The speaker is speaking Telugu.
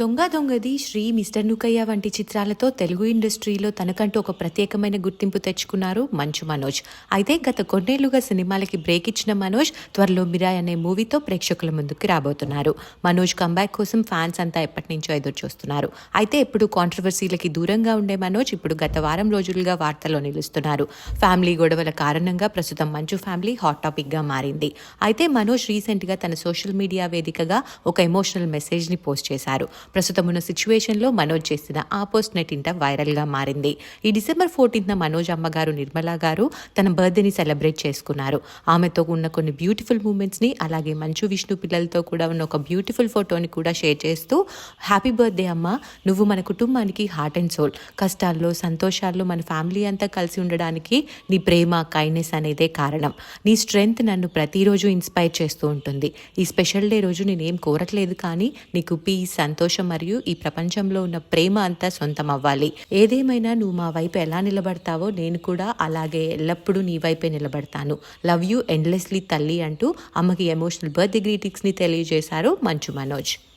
దొంగ దొంగది శ్రీ మిస్టర్ నుకయ్య వంటి చిత్రాలతో తెలుగు ఇండస్ట్రీలో తనకంటూ ఒక ప్రత్యేకమైన గుర్తింపు తెచ్చుకున్నారు మంచు మనోజ్. అయితే గత కొన్నేళ్ళుగా సినిమాలకి బ్రేక్ ఇచ్చిన మనోజ్ త్వరలో మిరాయ్ అనే మూవీతో ప్రేక్షకుల ముందుకు రాబోతున్నారు. మనోజ్ కంబ్యాక్ కోసం ఫ్యాన్స్ అంతా ఎప్పటి నుంచో ఎదురు చూస్తున్నారు అయితే ఇప్పుడు కాంట్రవర్సీలకి దూరంగా ఉండే మనోజ్ ఇప్పుడు గత వారం రోజులుగా వార్తల్లో నిలుస్తున్నారు. ఫ్యామిలీ గొడవల కారణంగా ప్రస్తుతం మంచు ఫ్యామిలీ హాట్ టాపిక్గా మారింది. అయితే మనోజ్ రీసెంట్గా తన సోషల్ మీడియా వేదికగా ఒక ఎమోషనల్ మెసేజ్ని పోస్ట్ చేశారు. ప్రస్తుతం ఉన్న సిచ్యువేషన్లో మనోజ్ చేసిన ఆ పోస్ట్ నెట్ వైరల్ మారింది. ఈ డిసెంబర్ ఫోర్టీన్త్న మనోజ్ అమ్మగారు నిర్మలా గారు తన బర్త్డేని సెలబ్రేట్ చేసుకున్నారు. ఆమెతో ఉన్న కొన్ని బ్యూటిఫుల్ మూమెంట్స్ని అలాగే మంచు విష్ణు పిల్లలతో కూడా ఉన్న ఒక బ్యూటిఫుల్ ఫోటోని కూడా షేర్ చేస్తూ హ్యాపీ బర్త్డే అమ్మ. నువ్వు మన కుటుంబానికి హార్ట్ అండ్ సోల్ కష్టాల్లో సంతోషాల్లో మన ఫ్యామిలీ అంతా కలిసి ఉండడానికి నీ ప్రేమ కైండ్నెస్ అనేదే కారణం. నీ స్ట్రెంగ్త్ నన్ను ప్రతిరోజు ఇన్స్పైర్ చేస్తూ ఉంటుంది. ఈ స్పెషల్ డే రోజు నేనేం కోరట్లేదు కానీ నీకు పీస్ సంతోషం మరియు ఈ ప్రపంచంలో ఉన్న ప్రేమ అంతా సొంతం అవ్వాలి ఏదేమైనా నువ్వు మా వైపు ఎలా నిలబడతావో నేను కూడా అలాగే ఎల్లప్పుడూ నీ వైపే నిలబడతాను. లవ్ యూ ఎండ్లెస్లీ తల్లి అంటూ అమ్మకి ఎమోషనల్ బర్త్డే గ్రీటింగ్స్ని తెలియజేశారు మంచు మనోజ్.